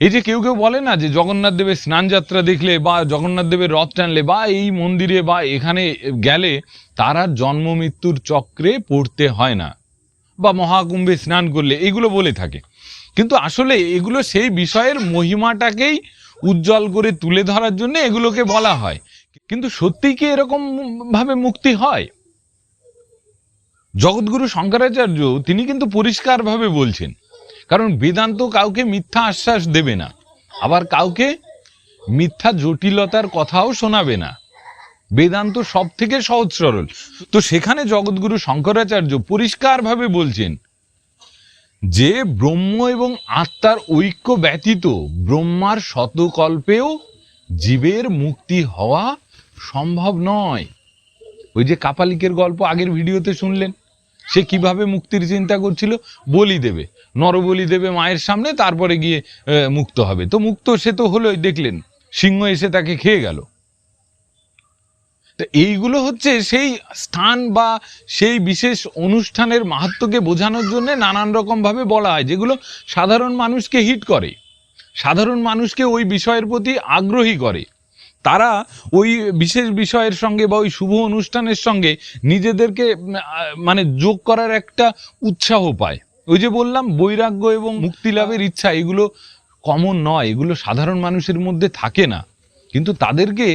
এই যে কেউ কেউ বলে না যে জগন্নাথ দেবের স্নান যাত্রা দেখলে বা জগন্নাথ দেবের রথ টানলে বা এই মন্দিরে বা এখানে গেলে তার আর জন্ম মৃত্যুর চক্রে পড়তে হয় না বা মহাকুম্ভে স্নান করলে এগুলো বলে থাকে। কিন্তু আসলে এগুলো সেই বিষয়ের মহিমাটাকেই উজ্জ্বল করে তুলে ধরার জন্য এগুলোকে বলা হয়। কিন্তু সত্যিই কি এরকম ভাবে মুক্তি হয়? জগৎগুরু শঙ্করাচার্য তিনি কিন্তু পরিষ্কারভাবে বলছেন কারণ বেদান্ত কাউকে মিথ্যা আশ্বাস দেবে না। আবার কাউকে মিথ্যা জটিলতার কথাও শোনাবে না। বেদান্ত সব থেকে সহজ সরল। তো সেখানে জগৎগুরু শঙ্করাচার্য পরিষ্কারভাবে বলছেন, যে ব্রহ্ম এবং আত্মার ঐক্য ব্যতীত ব্রহ্মার শতকল্পেও জীবের মুক্তি হওয়া সম্ভব নয়। ওই যে কাপালিকের গল্প আগের ভিডিওতে শুনলেন? সে কীভাবে মুক্তির চিন্তা করছিল? বলি দেবে। নরবলি দেবে মায়ের সামনে, তারপরে গিয়ে মুক্ত হবে। তো মুক্ত সে তো হলোই, দেখলেন, সিংহ এসে তাকে খেয়ে গেল। তো এইগুলো হচ্ছে সেই স্থান বা সেই বিশেষ অনুষ্ঠানের মাহাত্ম্যকে বোঝানোর জন্য নানান রকমভাবে বলা হয়, যেগুলো সাধারণ মানুষকে হিট করে। সাধারণ মানুষকে ওই বিষয়ের প্রতি আগ্রহী করে। তারা ওই বিশেষ বিষয়ের সঙ্গে বা ওই শুভ অনুষ্ঠানের সঙ্গে নিজেদেরকে মানে যোগ করার একটা উৎসাহ পায়। ওই যে বললাম, বৈরাগ্য এবং মুক্তি লাভের ইচ্ছা, এগুলো কমন নয়, এগুলো সাধারণ মানুষের মধ্যে থাকে না। কিন্তু তাদেরকে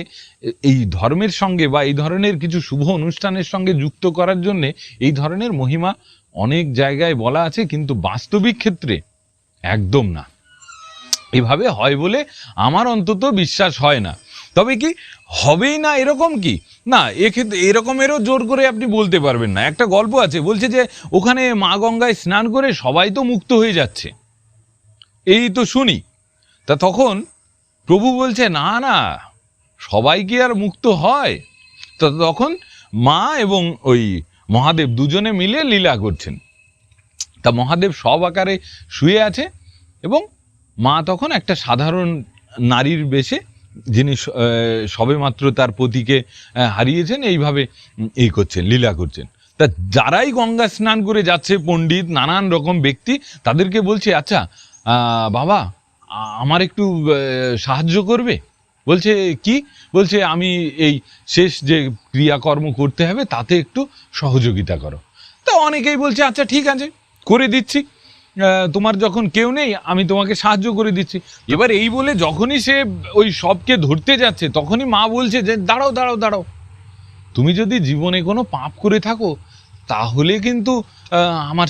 এই ধর্মের সঙ্গে বা এই ধরনের কিছু শুভ অনুষ্ঠানের সঙ্গে যুক্ত করার জন্যে এই ধরনের মহিমা অনেক জায়গায় বলা আছে, কিন্তু বাস্তবিক ক্ষেত্রে একদম না। এভাবে হয় বলে আমার অন্তত বিশ্বাস হয় না। তবে কি হবেই না এরকম কি? না, এক্ষেত্রে এরকমেরও জোর করে আপনি বলতে পারবেন না। একটা গল্প আছে, বলছে যে ওখানে মা গঙ্গায় স্নান করে সবাই তো মুক্ত হয়ে যাচ্ছে। এই তো শুনি। তা তখন প্রভু বলছে, না না, সবাই কি আর মুক্ত হয়? তো তখন মা এবং ওই মহাদেব দুজনে মিলে লীলা করছেন। তা মহাদেব সব আকারে শুয়ে আছে এবং মা তখন একটা সাধারণ নারীর বেশে যিনি সবেমাত্র তার পতিকে হারিয়েছেন, এইভাবে এই করছেন, লীলা করছেন। তা যারাই গঙ্গা স্নান করে যাচ্ছে, পণ্ডিত, নানান রকম ব্যক্তি, তাদেরকে বলছে আচ্ছা বাবা আমার একটু সাহায্য করবে? বলছে, কি? বলছে, আমি এই শেষ যে ক্রিয়াকর্ম করতে হবে, তাতে একটু সহযোগিতা করো। তা অনেকেই বলছে আচ্ছা ঠিক আছে, করে দিচ্ছি। তোমার যখন কেউ নেই, আমি তোমাকে সাহায্য করে দিচ্ছি। এবার এই বলে যখনই সে ওই সবকে ধরতে যাচ্ছে, তখনই মা বলছে যে, দাঁড়াও দাঁড়াও দাঁড়াও। তুমি যদি জীবনে কোনো পাপ করে থাকো, তাহলে কিন্তু আমার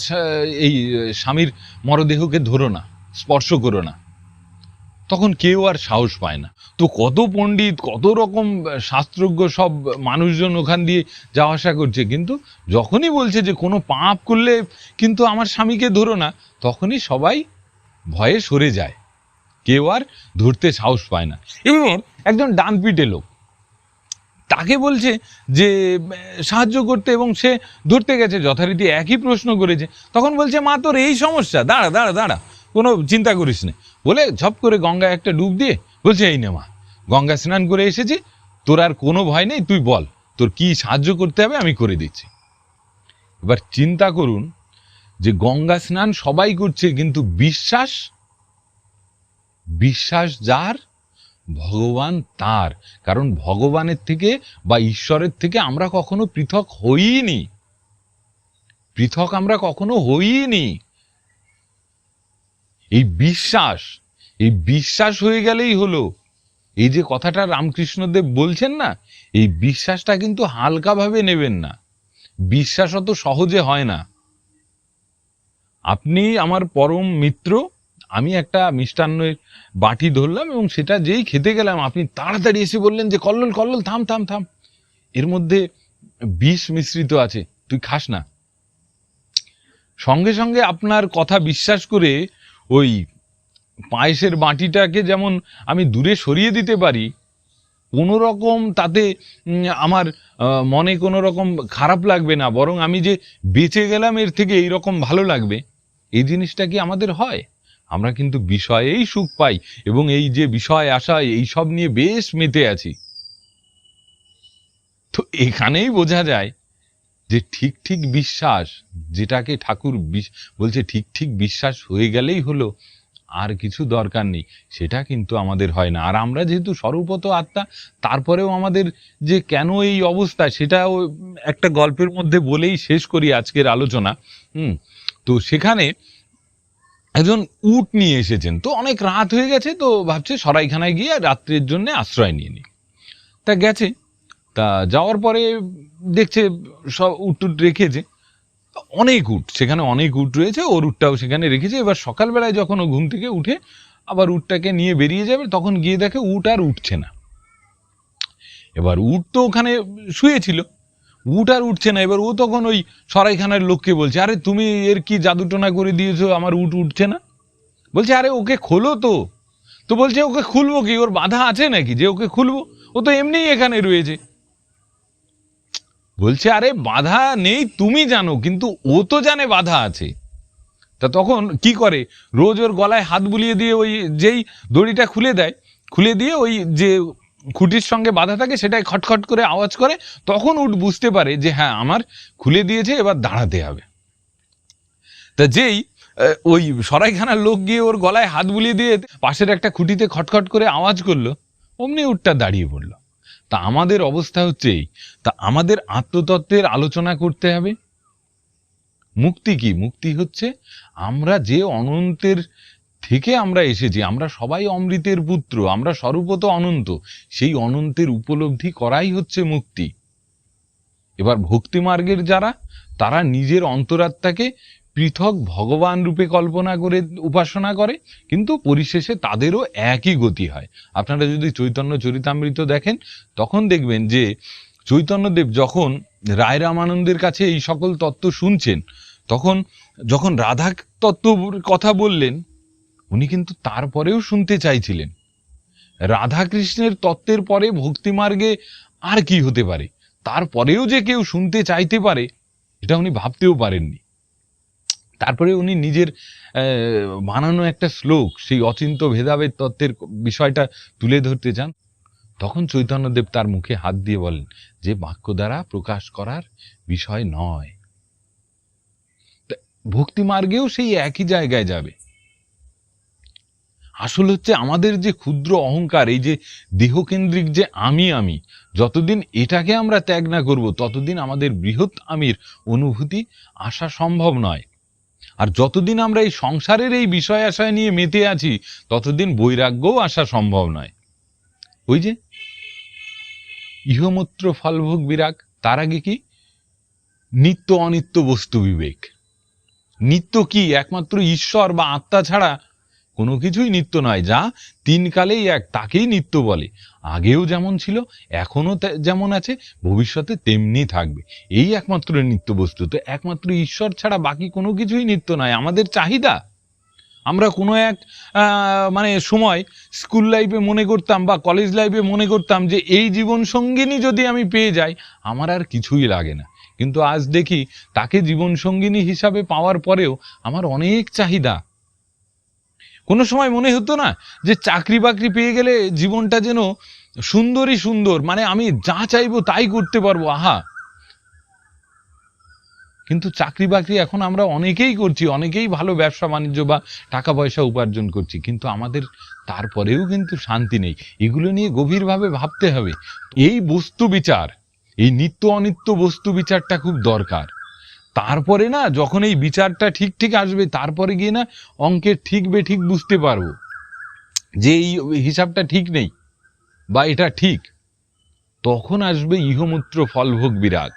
এই স্বামীর মরদেহকে ধরো না, স্পর্শ করো না। তখন কেউ আর সাহস পায় না। তো কত পণ্ডিত, কত রকম শাস্ত্রজ্ঞ সব মানুষজন ওখান দিয়ে যাওয়া আসা করছে। কিন্তু যখনই বলছে যে কোনো পাপ করলে কিন্তু আমার স্বামীকে ধরো না, তখনই সবাই ভয়ে সরে যায়। কেউ আর ধরতে সাহস পায় না। এবার একজন ডানপিটে লোক, তাকে বলছে যে সাহায্য করতে এবং সে ধরতে গেছে, যথারীতি একই প্রশ্ন করেছে। তখন বলছে, মা, তোর এই সমস্যা, দাঁড়া দাঁড়া দাঁড়া। কোনো চিন্তা করিস না। বলে ঝপ করে গঙ্গায় একটা ডুব দিয়ে বলছে, এই নে মা গঙ্গা স্নান করে এসেছি, তোর আর কোনো ভয় নেই, তুই বল, তোর কি সাহায্য করতে হবে আমি করে দিচ্ছি। এবার চিন্তা করুন যে গঙ্গা স্নান সবাই করছে, কিন্তু বিশ্বাস বিশ্বাস যার? ভগবান তার। কারণ ভগবানের থেকে বা ঈশ্বরের থেকে আমরা কখনো পৃথক হইনি। পৃথক আমরা কখনো হইনি। এই বিশ্বাস এই বিশ্বাস হয়ে গেলেই হলো। এই যে কথাটা রামকৃষ্ণদেব বলছেন না, এই বিশ্বাসটা কিন্তু হালকাভাবে নেবেন না। বিশ্বাস অত সহজে হয় না। আপনি আমার পরম মিত্র, আমি একটা মিষ্টান্নের বাটি ধরলাম এবং সেটা যেই খেতে গেলাম, আপনি তাড়াতাড়ি এসে বললেন যে, কল্লোল কল্লোল, থাম থাম থাম। এর মধ্যে বিষ মিশ্রিত আছে, তুই খাস না। সঙ্গে সঙ্গে আপনার কথা বিশ্বাস করে ওই পায়েসের বাটিটাকে যেমন আমি দূরে সরিয়ে দিতে পারি কোনো রকম তাতে আমার মনে কোনো রকম খারাপ লাগবে না, বরং আমি যে বেঁচে গেলাম এর থেকে এই রকম ভালো লাগবে, এই জিনিসটা কি আমাদের হয়? আমরা কিন্তু বিষয়েই সুখ পাই, এবং এই যে বিষয় আশায় এই সব নিয়ে বেশ মেতে আছি। তো এখানেই বোঝা যায় যে ঠিক ঠিক বিশ্বাস, যেটাকে ঠাকুর বলছে ঠিক ঠিক বিশ্বাস হয়ে গেলেই হলো, আর কিছু দরকার নেই। সেটা কিন্তু আমাদের হয় না। আর আমরা যেহেতু স্বরূপত আত্মা, তারপরেও আমাদের যে কেন এই অবস্থা, সেটা একটা গল্পের মধ্যে বলেই শেষ করি আজকের আলোচনা। হুম, তো সেখানে একজন উট নিয়ে এসেছেন। তো অনেক রাত হয়ে গেছে, তো ভাবছে সরাইখানায় গিয়ে রাত্রের জন্য আশ্রয় নিয়ে নি তা গেছে তা যাওয়ার পরে দেখছে সব উট টুট রেখেছে। অনেক উট, সেখানে অনেক উট রয়েছে, ওর উটটাও সেখানে রেখেছে। এবার সকালবেলায় যখন ও ঘুম থেকে উঠে আবার উটটাকে নিয়ে বেরিয়ে যাবে, তখন গিয়ে দেখে উট আর উঠছে না। এবার উট তো ওখানে শুয়েছিল, উট আর উঠছে না। এবার ও তখন ওই সরাইখানার লোককে বলছে, আরে তুমি এর কি জাদুটোনা করে দিয়েছ? আমার উট উঠছে না? বলছে, আরে ওকে খোলো তো। তো বলছে, ওকে খুলবো কি? ওর বাধা আছে নাকি যে ওকে খুলবো? ও তো এমনিই এখানে রয়েছে। বলছে, আরে, বাধা নেই, তুমি জানো, কিন্তু ও তো জানে বাধা আছে। তা তখন কি করে? রোজ ওর গলায় হাত বুলিয়ে দিয়ে ওই যেই দড়িটা খুলে দেয়, খুলে দিয়ে ওই যে খুঁটির সঙ্গে বাধা থাকে সেটাই খটখট করে আওয়াজ করে, তখন উট বুঝতে পারে যে হ্যাঁ আমার খুলে দিয়েছে, এবার দাঁড়াতে হবে। তা যেই ওই সরাইখানার লোক গিয়ে ওর গলায় হাত বুলিয়ে দিয়ে পাশের একটা খুঁটিতে খটখট করে আওয়াজ করল, অমনি উটটা দাঁড়িয়ে পড়ল। তা আমাদের অবস্থা হচ্ছে এই। তা আমাদের আত্মতত্ত্বের আলোচনা করতে হবে। মুক্তি কি? মুক্তি হচ্ছে আমরা যে অনন্তের থেকে আমরা এসেছি, আমরা সবাই অমৃতের পুত্র, আমরা স্বরূপত অনন্ত, সেই অনন্তের উপলব্ধি করাই হচ্ছে মুক্তি। এবার ভক্তি মার্গের যারা, তারা নিজের অন্তরাত্মাকে পৃথক ভগবান রূপে কল্পনা করে, উপাসনা করে, কিন্তু পরিশেষে তাদেরও একই গতি হয়। আপনারা যদি চৈতন্য চরিতামৃত দেখেন, তখন দেখবেন যে চৈতন্যদেব যখন রায় রামানন্দের কাছে এই সকল তত্ত্ব শুনছেন, তখন যখন রাধা তত্ত্ব কথা বললেন, উনি কিন্তু তারপরেও শুনতে চাইছিলেন। রাধা কৃষ্ণের তত্ত্বের পরে ভক্তিমার্গে আর কি হতে পারে? তারপরেও যে কেউ শুনতে চাইতে পারে, এটা উনি ভাবতেও পারেননি। তারপরে উনি নিজের বানানো একটা শ্লোক, সেই অচিন্ত ভেদাভেদ তত্ত্বের বিষয়টা তুলে ধরতে চান তখন চৈতন্যদেব তার মুখে হাত দিয়ে বলেন, যে বাক্য দ্বারা প্রকাশ করার বিষয় নয়। ভক্তি মার্গেও সেই একই জায়গায় যাবে। আসল হচ্ছে আমাদের যে ক্ষুদ্র অহংকার, এই যে দেহকেন্দ্রিক যে আমি আমি, যতদিন এটাকে আমরা ত্যাগ না করব, ততদিন আমাদের বৃহৎ আমির অনুভূতি আসা সম্ভব নয়। আর যতদিন আমরা এই সংসারের এই বিষয় আশয় নিয়ে মেতে আছি, ততদিন বৈরাগ্যও আসা সম্ভব নয়। ওই যে, ইহমূত্র ফলভোগ বিরাগ, তার আগে কি? নিত্য অনিত্য বস্তু বিবেক। নিত্য কি? একমাত্র ঈশ্বর বা আত্মা ছাড়া কোনো কিছুই নিত্য নয়, যা তিন কালেই এক, তাকেই নিত্য বলে। আগেও যেমন ছিল, এখনও যেমন আছে, ভবিষ্যতে তেমনি থাকবে। এই একমাত্র নিত্য বস্তু তো একমাত্র ঈশ্বর ছাড়া বাকি কোনো কিছুই নিত্য নয়। আমাদের চাহিদা। আমরা কোনো এক মানে সময় স্কুল লাইফে মনে করতাম বা কলেজ লাইফে মনে করতাম যে এই জীবন সঙ্গিনী যদি আমি পেয়ে যাই, আমার আর কিছুই লাগে না। কিন্তু আজ দেখি তাকে জীবন সঙ্গিনী হিসাবে পাওয়ার পরেও আমার অনেক চাহিদা। কোনো সময় মনে হতো না যে চাকরি বাকরি পেয়ে গেলে জীবনটা যেন সুন্দরই সুন্দর মানে আমি যা চাইব তাই করতে পারব, আহা। কিন্তু চাকরি বাকরি এখন আমরা অনেকেই করছি, অনেকেই ভালো ব্যবসা বাণিজ্য বা টাকা পয়সা উপার্জন করছি, কিন্তু আমাদের তারপরেও কিন্তু শান্তি নেই। এগুলো নিয়ে গভীরভাবে ভাবতে হবে। এই বস্তু বিচার, এই নিত্য অনিত্য বস্তু বিচারটা খুব দরকার। তারপরে না যখন এই বিচারটা ঠিক ঠিক আসবে, তারপরে গিয়ে না অঙ্কের ঠিক বে ঠিক বুঝতে পারব। যে এই হিসাবটা ঠিক নেই বা এটা ঠিক, তখন আসবে ইহমূত্র ফলভোগ বিরাগ।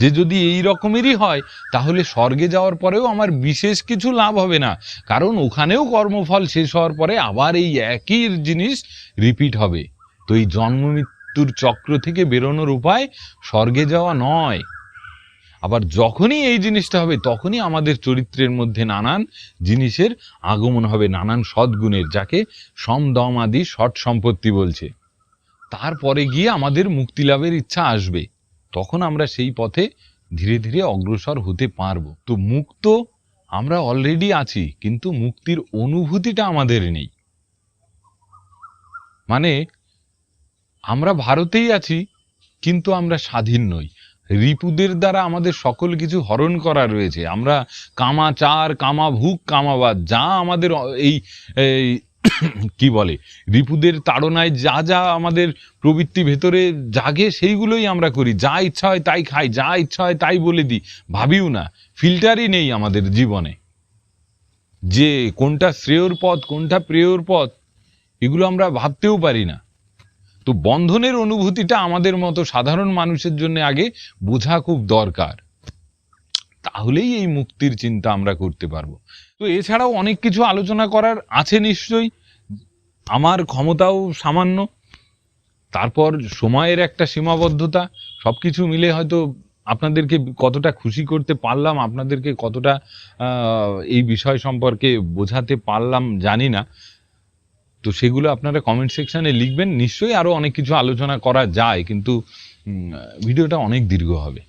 যে যদি এই রকমেরই হয়, তাহলে স্বর্গে যাওয়ার পরেও আমার বিশেষ কিছু লাভ হবে না। কারণ ওখানেও কর্মফল শেষ হওয়ার পরে আবার এই একই জিনিস রিপিট হবে। তো এই জন্ম মৃত্যুর চক্র থেকে বেরোনোর উপায় স্বর্গে যাওয়া নয়। আবার যখনই এই জিনিসটা হবে, তখনই আমাদের চরিত্রের মধ্যে নানান জিনিসের আগমন হবে, নানান সদ্গুণের, যাকে সম দম আদি সৎ সম্পত্তি বলছে। তারপরে গিয়ে আমাদের মুক্তি লাভের ইচ্ছা আসবে। তখন আমরা সেই পথে ধীরে ধীরে অগ্রসর হতে পারব। তো মুক্ত আমরা অলরেডি আছি, কিন্তু মুক্তির অনুভূতিটা আমাদের নেই। মানে আমরা ভারতেই আছি, কিন্তু আমরা স্বাধীন নই। রিপুদের দ্বারা আমাদের সকল কিছু হরণ করা রয়েছে। আমরা কামাচার কামাভুক কামাবাদ যা আমাদের এই কি বলে, রিপুদের তাড়নায় যা যা আমাদের প্রবৃত্তি ভেতরে জাগে, সেইগুলোই আমরা করি। যা ইচ্ছা হয় তাই খাই, যা ইচ্ছা হয় তাই বলে দিই। ভাবিও না, ফিল্টারই নেই আমাদের জীবনে। যে কোনটা শ্রেয়র পথ, কোনটা প্রেয়র পথ, এগুলো আমরা ভাবতেও পারি না। তো বন্ধনের অনুভূতিটা আমাদের মতো সাধারণ মানুষের জন্য আগে বোঝা খুব দরকার। তাহলেই এই মুক্তির চিন্তা আমরা করতে পারব। তো এছাড়াও অনেক কিছু আলোচনা করার আছে নিশ্চয়ই। আমার ক্ষমতাও সামান্য। তারপর সময়ের একটা সীমাবদ্ধতা সব কিছু মিলে হয়তো আপনাদেরকে কতটা খুশি করতে পারলাম, আপনাদেরকে কতটা এই বিষয় সম্পর্কে বোঝাতে পারলাম জানি না। তো সেগুলো আপনারা কমেন্ট সেকশনে লিখবেন। নিশ্চয়ই আরও অনেক কিছু আলোচনা করা যায়, কিন্তু ভিডিওটা অনেক দীর্ঘ হবে।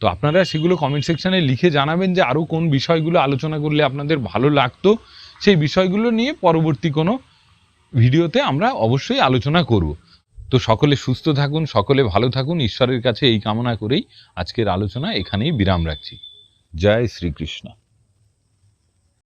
তো আপনারা সেগুলো কমেন্ট সেকশানে লিখে জানাবেন যে আরও কোন বিষয়গুলো আলোচনা করলে আপনাদের ভালো লাগতো। সেই বিষয়গুলো নিয়ে পরবর্তী কোনো ভিডিওতে আমরা অবশ্যই আলোচনা করব। তো সকলে সুস্থ থাকুন, সকলে ভালো থাকুন। ঈশ্বরের কাছে এই কামনা করেই আজকের আলোচনা এখানেই বিরাম রাখছি। জয় শ্রীকৃষ্ণ।